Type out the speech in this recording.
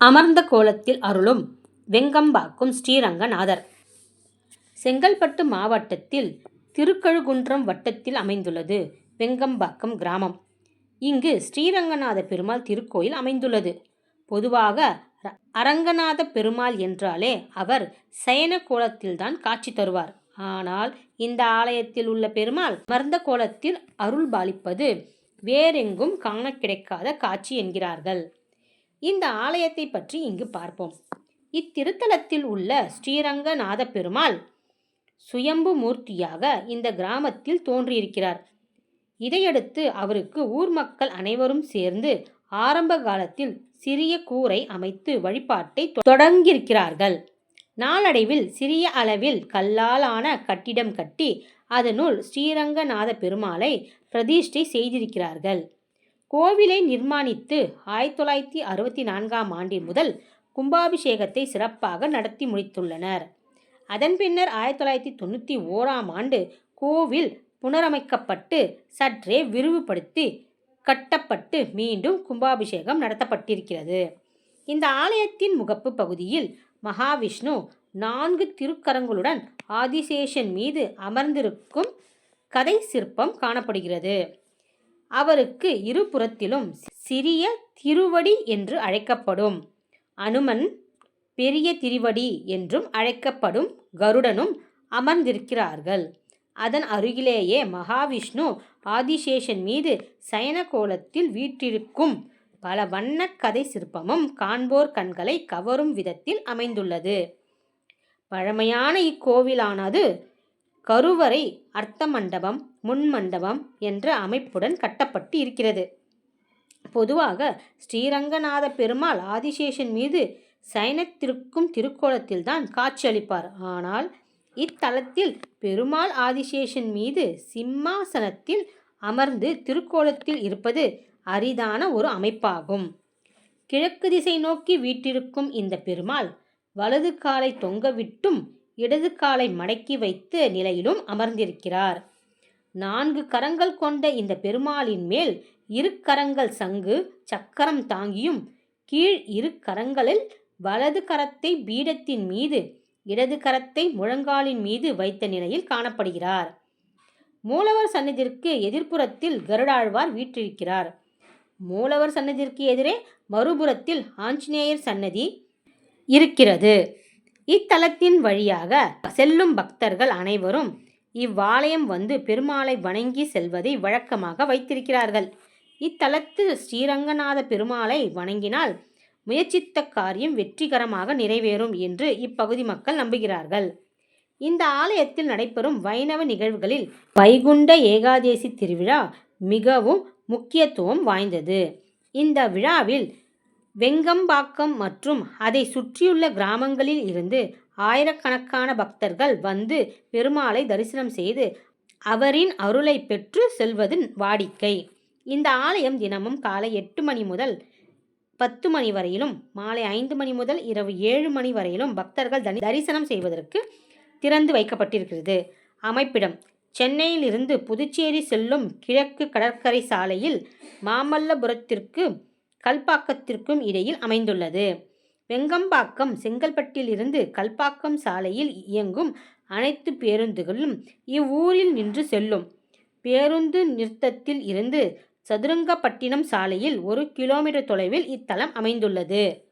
அமர்ந்த கோலத்தில் அருளும் வெங்கம்பாக்கும் ஸ்ரீரங்கநாதர் செங்கல்பட்டு மாவட்டத்தில் திருக்கழுகுன்றம் வட்டத்தில் அமைந்துள்ளது வெங்கம்பாக்கம் கிராமம். இங்கு ஸ்ரீரங்கநாத பெருமாள் திருக்கோயில் அமைந்துள்ளது. பொதுவாக அரங்கநாத பெருமாள் என்றாலே அவர் சயன கோலத்தில்தான் காட்சி தருவார். ஆனால் இந்த ஆலயத்தில் உள்ள பெருமாள் மர்ந்த கோலத்தில் அருள்பாலிப்பது வேறெங்கும் காண கிடைக்காத காட்சி என்கிறார்கள். இந்த ஆலயத்தை பற்றி இங்கு பார்ப்போம். இத்திருத்தலத்தில் உள்ள ஸ்ரீரங்கநாத பெருமாள் சுயம்பு மூர்த்தியாக இந்த கிராமத்தில் தோன்றியிருக்கிறார். இதையடுத்து அவருக்கு ஊர் மக்கள் அனைவரும் சேர்ந்து ஆரம்ப காலத்தில் சிறிய கூரை அமைத்து வழிபாட்டை தொடங்கியிருக்கிறார்கள். நாளடைவில் சிறிய அளவில் கல்லால் ஆன கட்டிடம் கட்டி அதனுள் ஸ்ரீரங்கநாத பெருமாளை பிரதிஷ்டை செய்திருக்கிறார்கள். கோவிலை நிர்மாணித்து ஆயிரத்தி தொள்ளாயிரத்தி அறுபத்தி நான்காம் ஆண்டில் முதல் கும்பாபிஷேகத்தை சிறப்பாக நடத்தி முடித்துள்ளனர். அதன் பின்னர் ஆயிரத்தி தொள்ளாயிரத்தி தொண்ணூற்றி ஓராம் ஆண்டு கோவில் புனரமைக்கப்பட்டு சற்றே விரிவுபடுத்தி கட்டப்பட்டு மீண்டும் கும்பாபிஷேகம் நடத்தப்பட்டிருக்கிறது. இந்த ஆலயத்தின் முகப்பு பகுதியில் மகாவிஷ்ணு நான்கு திருக்கரங்களுடன் ஆதிசேஷன் மீது அமர்ந்திருக்கும் கதை சிற்பம் காணப்படுகிறது. அவருக்கு இருபுறத்திலும் சிறிய திருவடி என்று அழைக்கப்படும் அனுமன் பெரிய திருவடி என்றும் அழைக்கப்படும் கருடனும் அமர்ந்திருக்கிறார்கள். அதன் அருகிலேயே மகாவிஷ்ணு ஆதிசேஷன் மீது சயன கோலத்தில் வீற்றிருக்கும் பல வண்ண கதை சிற்பமும் காண்போர் கண்களை கவரும் விதத்தில் அமைந்துள்ளது. பழமையான இக்கோவிலானது கருவறை அர்த்த மண்டபம் முன் மண்டபம் என்ற அமைப்புடன் கட்டப்பட்டு இருக்கிறது. பொதுவாக ஸ்ரீரங்கநாத பெருமாள் ஆதிசேஷன் மீது சயனித்திருக்கும் திருக்கோலத்தில்தான் காட்சியளிப்பார். ஆனால் இத்தலத்தில் பெருமாள் ஆதிசேஷன் மீது சிம்மாசனத்தில் அமர்ந்து திருக்கோலத்தில் இருப்பது அரிதான ஒரு அமைப்பாகும். கிழக்கு திசை நோக்கி வீட்டிருக்கும் இந்த பெருமாள் வலது காலை தொங்கவிட்டும் இடது காலை மடக்கி வைத்த நிலையிலும் அமர்ந்திருக்கிறார். நான்கு கரங்கள் கொண்ட இந்த பெருமாளின் மேல் இரு கரங்கள் சங்கு சக்கரம் தாங்கியும் கீழ் இரு கரங்களில் வலது கரத்தை பீடத்தின் மீது இடது கரத்தை முழங்காலின் மீது வைத்த நிலையில் காணப்படுகிறார். மூலவர் சன்னதிக்கு எதிர்ப்புறத்தில் கருடாழ்வார் வீற்றிருக்கிறார். மூலவர் சன்னதிக்கு எதிரே மறுபுறத்தில் ஆஞ்சநேயர் சன்னதி இருக்கிறது. இத்தலத்தின் வழியாக செல்லும் பக்தர்கள் அனைவரும் இவ்வாலயம் வந்து பெருமாளை வணங்கி செல்வதை வழக்கமாக வைத்திருக்கிறார்கள். இத்தலத்து ஸ்ரீரங்கநாத பெருமாளை வணங்கினால் முயற்சித்த காரியம் வெற்றிகரமாக நிறைவேறும் என்று இப்பகுதி மக்கள் நம்புகிறார்கள். இந்த ஆலயத்தில் நடைபெறும் வைணவ நிகழ்வுகளில் வைகுண்ட ஏகாதசி திருவிழா மிகவும் முக்கியத்துவம் வாய்ந்தது. இந்த விழாவில் வெங்கம்பாக்கம் மற்றும் அதை சுற்றியுள்ள கிராமங்களில் இருந்து ஆயிரக்கணக்கான பக்தர்கள் வந்து பெருமாளை தரிசனம் செய்து அவரின் அருளை பெற்று செல்வது வாடிக்கை. இந்த ஆலயம் தினமும் காலை எட்டு மணி முதல் பத்து மணி வரையிலும் மாலை ஐந்து மணி முதல் இரவு ஏழு மணி வரையிலும் பக்தர்கள் தனி தரிசனம் செய்வதற்கு திறந்து வைக்கப்பட்டிருக்கிறது. அமைப்பிடம் சென்னையிலிருந்து புதுச்சேரி செல்லும் கிழக்கு கடற்கரை சாலையில் மாமல்லபுரத்திற்கு கல்பாக்கத்திற்கும் இடையில் அமைந்துள்ளது. வெங்கம்பாக்கம் செங்கல்பட்டிலிருந்து கல்பாக்கம் சாலையில் இயங்கும் அனைத்து பேருந்துகளும் இவ்வூரில் நின்று செல்லும். பேருந்து நிறுத்தத்தில் இருந்து சதுரங்கப்பட்டினம் சாலையில் ஒரு கிலோமீட்டர் தொலைவில் இத்தலம் அமைந்துள்ளது.